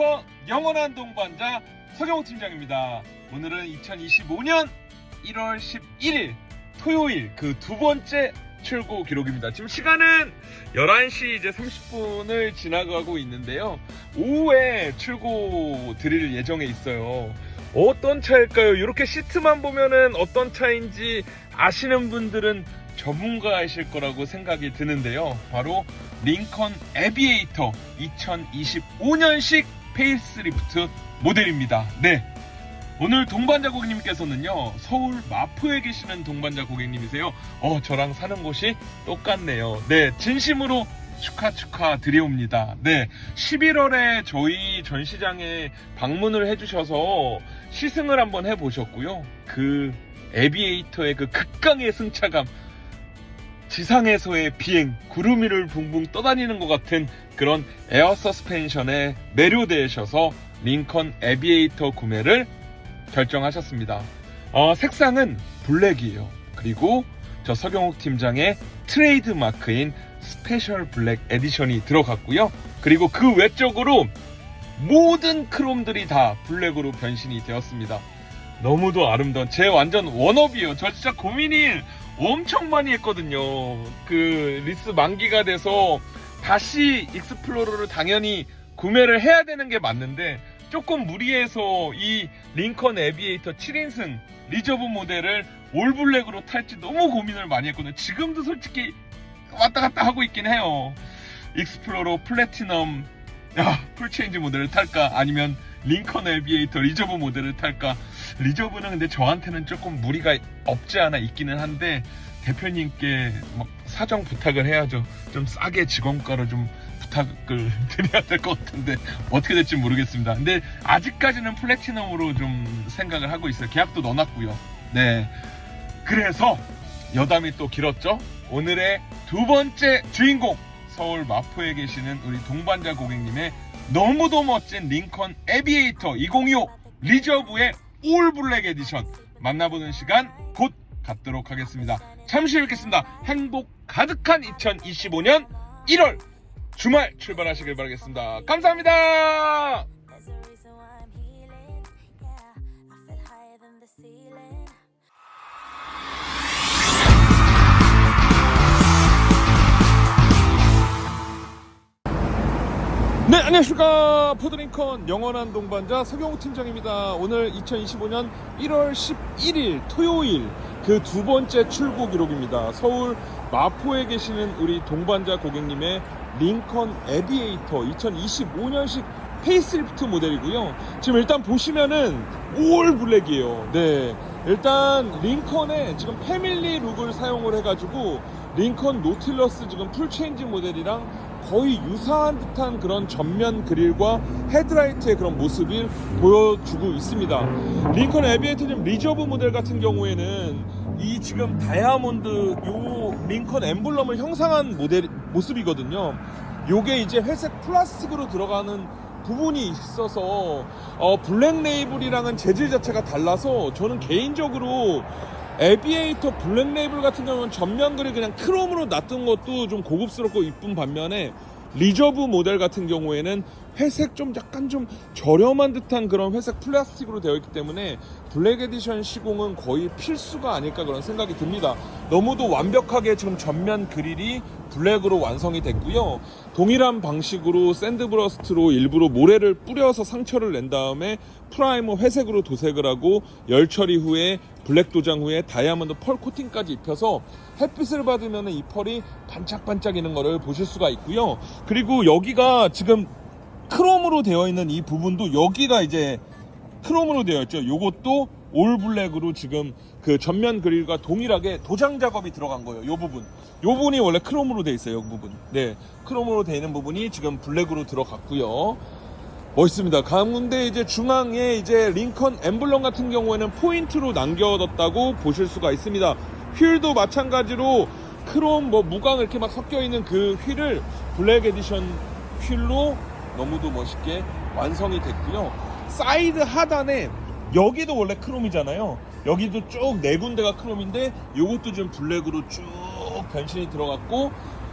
링커 영원한 동반자 서경호 팀장입니다. 오늘은 2025년 1월 11일 토요일 그 두 번째 출고 기록입니다. 지금 시간은 11시 이제 30분을 지나가고 있는데요. 오후에 출고 드릴 예정에 있어요. 어떤 차일까요? 이렇게 시트만 보면은 어떤 차인지 아시는 분들은 전문가이실 거라고 생각이 드는데요. 바로 링컨 에비에이터 2025년식 페이스리프트 모델입니다. 네. 오늘 동반자 고객님께서는요, 서울 마포에 계시는 동반자 고객님이세요. 어, 저랑 사는 곳이 똑같네요. 네, 진심으로 축하 축하 드려옵니다. 네, 11월에 저희 전시장에 방문을 해주셔서 시승을 한번 해보셨고요. 그 에비에이터의 그 극강의 승차감, 지상에서의 비행, 구름 위를 붕붕 떠다니는 것 같은 그런 에어 서스펜션에 매료되셔서 링컨 에비에이터 구매를 결정하셨습니다. 어, 색상은 블랙이에요. 그리고 저 서경욱 팀장의 트레이드 마크인 스페셜 블랙 에디션이 들어갔고요. 그리고 그 외적으로 모든 크롬들이 다 블랙으로 변신이 되었습니다. 너무도 아름다운 제 완전 원업이에요. 저 진짜 고민이 엄청 많이 했거든요. 그 리스 만기가 돼서 다시 익스플로러를 당연히 구매를 해야 되는 게 맞는데 조금 무리해서 이 링컨 에비에이터 7인승 리저브 모델을 올블랙으로 탈지 너무 고민을 많이 했거든요. 지금도 솔직히 왔다 갔다 하고 있긴 해요. 익스플로러 플래티넘 야, 풀체인지 모델을 탈까 아니면 링컨 에비에이터 리저브 모델을 탈까? 리저브는 근데 저한테는 조금 무리가 없지 않아 있기는 한데 대표님께 막 사정 부탁을 해야죠. 좀 싸게 직원가로 좀 부탁을 드려야 될 것 같은데 어떻게 될지 모르겠습니다. 근데 아직까지는 플래티넘으로 좀 생각을 하고 있어요. 계약도 넣어놨고요. 네. 그래서 여담이 또 길었죠? 오늘의 두 번째 주인공 서울 마포에 계시는 우리 동반자 고객님의 너무도 멋진 링컨 에비에이터 2025 리저브의 올 블랙 에디션 만나보는 시간 곧 갖도록 하겠습니다. 잠시 뵙겠습니다. 행복 가득한 2025년 1월 주말 출발하시길 바라겠습니다. 감사합니다. 네, 안녕하십니까. 포드링컨 영원한 동반자 서경호 팀장입니다. 오늘 2025년 1월 11일 토요일 그 두 번째 출고 기록입니다. 서울 마포에 계시는 우리 동반자 고객님의 링컨 에비에이터 2025년식 페이스리프트 모델이고요. 지금 일단 보시면은 올 블랙이에요. 네. 일단 링컨에 지금 패밀리 룩을 사용을 해가지고 링컨 노틸러스 지금 풀체인지 모델이랑 거의 유사한 듯한 그런 전면 그릴과 헤드라이트의 그런 모습을 보여주고 있습니다. 링컨 에비에이터 지금 리저브 모델 같은 경우에는 이 지금 다이아몬드 요 링컨 엠블럼을 형상한 모델 모습이거든요. 요게 이제 회색 플라스틱으로 들어가는 부분이 있어서 어, 블랙 레이블이랑은 재질 자체가 달라서 저는 개인적으로 에비에이터 블랙 레이블 같은 경우는 전면 그릴 그냥 크롬으로 놔둔 것도 좀 고급스럽고 이쁜 반면에 리저브 모델 같은 경우에는 회색 좀 약간 좀 저렴한 듯한 그런 회색 플라스틱으로 되어 있기 때문에 블랙 에디션 시공은 거의 필수가 아닐까 그런 생각이 듭니다. 너무도 완벽하게 지금 전면 그릴이 블랙으로 완성이 됐고요. 동일한 방식으로 샌드브러스트로 일부러 모래를 뿌려서 상처를 낸 다음에 프라이머 회색으로 도색을 하고 열 처리 후에 블랙 도장 후에 다이아몬드 펄 코팅까지 입혀서 햇빛을 받으면 이 펄이 반짝반짝이는 것을 보실 수가 있고요. 그리고 여기가 지금 크롬으로 되어 있는 이 부분도 여기가 이제 크롬으로 되어 있죠. 요것도 올 블랙으로 지금 그 전면 그릴과 동일하게 도장 작업이 들어간 거예요. 요 부분. 요 부분이 원래 크롬으로 되어 있어요. 요 부분. 네. 크롬으로 되어 있는 부분이 지금 블랙으로 들어갔고요. 멋있습니다. 가운데 이제 중앙에 이제 링컨 엠블럼 같은 경우에는 포인트로 남겨뒀다고 보실 수가 있습니다. 휠도 마찬가지로 크롬 뭐 무광 이렇게 막 섞여 있는 그 휠을 블랙 에디션 휠로 너무도 멋있게 완성이 됐고요. 사이드 하단에 여기도 원래 크롬이잖아요. 여기도 쭉 네 군데가 크롬인데 요것도 좀 블랙으로 쭉 변신이 들어갔고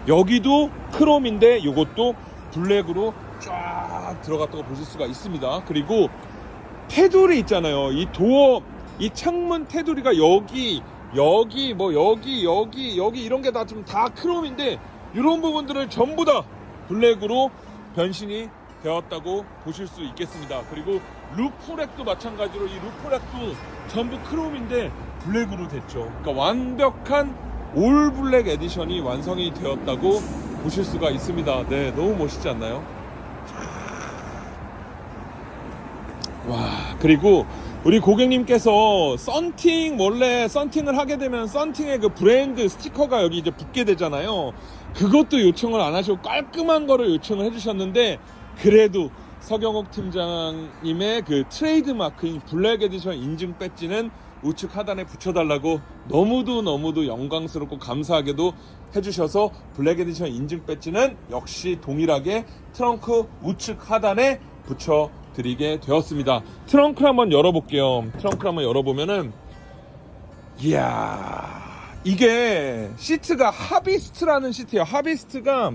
여기도 크롬인데 요것도 블랙으로 쫙쫙 들어갔다고 보실 수가 있습니다. 그리고 테두리 있잖아요. 이 도어, 이 창문 테두리가 여기, 여기, 뭐 여기, 여기, 여기 이런 게 다 좀다 크롬인데 이런 부분들을 전부 다 블랙으로 변신이 되었다고 보실 수 있겠습니다. 그리고 루프렉도 마찬가지로 이 루프렉도 전부 크롬인데 블랙으로 됐죠. 그러니까 완벽한 올 블랙 에디션이 완성이 되었다고 보실 수가 있습니다. 네, 너무 멋있지 않나요? 와 그리고 우리 고객님께서 썬팅 원래 썬팅을 하게 되면 썬팅의 그 브랜드 스티커가 여기 이제 붙게 되잖아요 그것도 요청을 안 하시고 깔끔한 거를 요청을 해주셨는데 그래도 서경옥 팀장님의 그 트레이드 마크인 블랙 에디션 인증 배지는 우측 하단에 붙여달라고 너무도 너무도 영광스럽고 감사하게도 해주셔서 블랙 에디션 인증 배지는 역시 동일하게 트렁크 우측 하단에 붙여 드리게 되었습니다. 트렁크를 한번 열어볼게요. 트렁크를 한번 열어보면은, 이야, 이게 시트가 하비스트라는 시트예요. 하비스트가,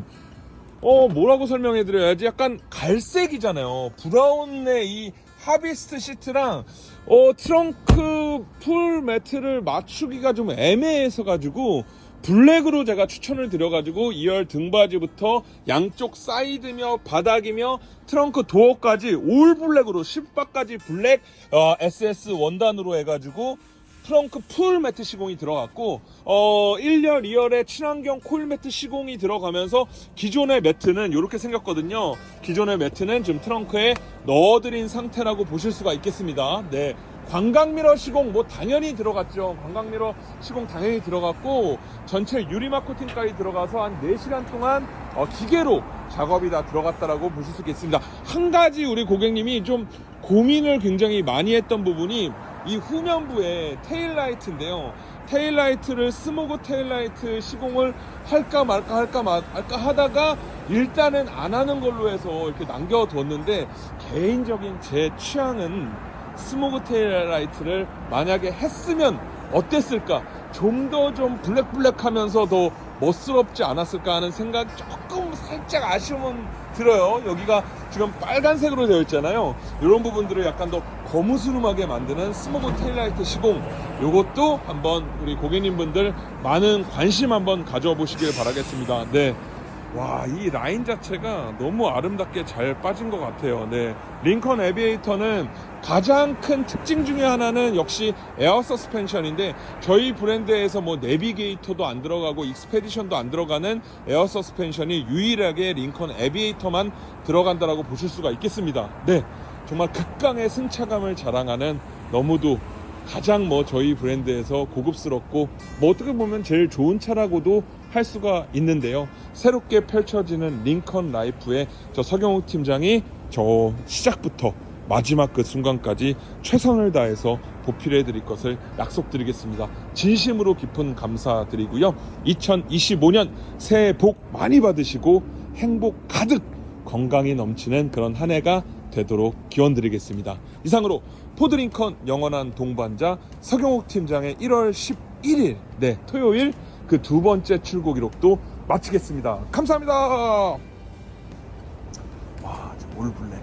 어, 뭐라고 설명해 드려야지? 약간 갈색이잖아요. 브라운의 이 하비스트 시트랑, 어, 트렁크 풀 매트를 맞추기가 좀 애매해서 가지고, 블랙으로 제가 추천을 드려가지고 2열 등받이부터 양쪽 사이드며 바닥이며 트렁크 도어까지 올 블랙으로 10바까지 블랙 어, SS 원단으로 해가지고 트렁크 풀 매트 시공이 들어갔고 어 1열 2열에 친환경 코일 매트 시공이 들어가면서 기존의 매트는 이렇게 생겼거든요. 기존의 매트는 지금 트렁크에 넣어드린 상태라고 보실 수가 있겠습니다. 네. 관광미러 시공 뭐 당연히 들어갔죠. 관광미러 시공 당연히 들어갔고 전체 유리막 코팅까지 들어가서 한 4시간 동안 어, 기계로 작업이 다 들어갔다라고 보실 수 있겠습니다. 한 가지 우리 고객님이 좀 고민을 굉장히 많이 했던 부분이 이 후면부의 테일라이트인데요. 테일라이트를 스모그 테일라이트 시공을 할까 말까 할까 말까 하다가 일단은 안 하는 걸로 해서 이렇게 남겨뒀는데 개인적인 제 취향은 스모그 테일라이트를 만약에 했으면 어땠을까? 좀 더좀 블랙블랙하면서 더 멋스럽지 않았을까 하는 생각 조금 살짝 아쉬움은 들어요. 여기가 지금 빨간색으로 되어 있잖아요. 이런 부분들을 약간 더 거무스름하게 만드는 스모그 테일라이트 시공. 요것도 한번 우리 고객님분들 많은 관심 한번 가져 보시길 바라겠습니다. 네. 와, 이 라인 자체가 너무 아름답게 잘 빠진 것 같아요. 네. 링컨 에비에이터는 가장 큰 특징 중에 하나는 역시 에어 서스펜션인데 저희 브랜드에서 뭐 내비게이터도 안 들어가고 익스페디션도 안 들어가는 에어 서스펜션이 유일하게 링컨 에비에이터만 들어간다라고 보실 수가 있겠습니다. 네. 정말 극강의 승차감을 자랑하는 너무도 가장 뭐 저희 브랜드에서 고급스럽고 뭐 어떻게 보면 제일 좋은 차라고도 할 수가 있는데요. 새롭게 펼쳐지는 링컨 라이프의 저 서경욱 팀장이 저 시작부터 마지막 그 순간까지 최선을 다해서 보필해 드릴 것을 약속드리겠습니다. 진심으로 깊은 감사드리고요. 2025년 새해 복 많이 받으시고 행복 가득 건강이 넘치는 그런 한 해가 되도록 기원 드리겠습니다. 이상으로 포드링컨 영원한 동반자 서경욱 팀장의 1월 11일 네 토요일 그 두 번째 출고 기록도 마치겠습니다. 감사합니다. 와, 올 블랙.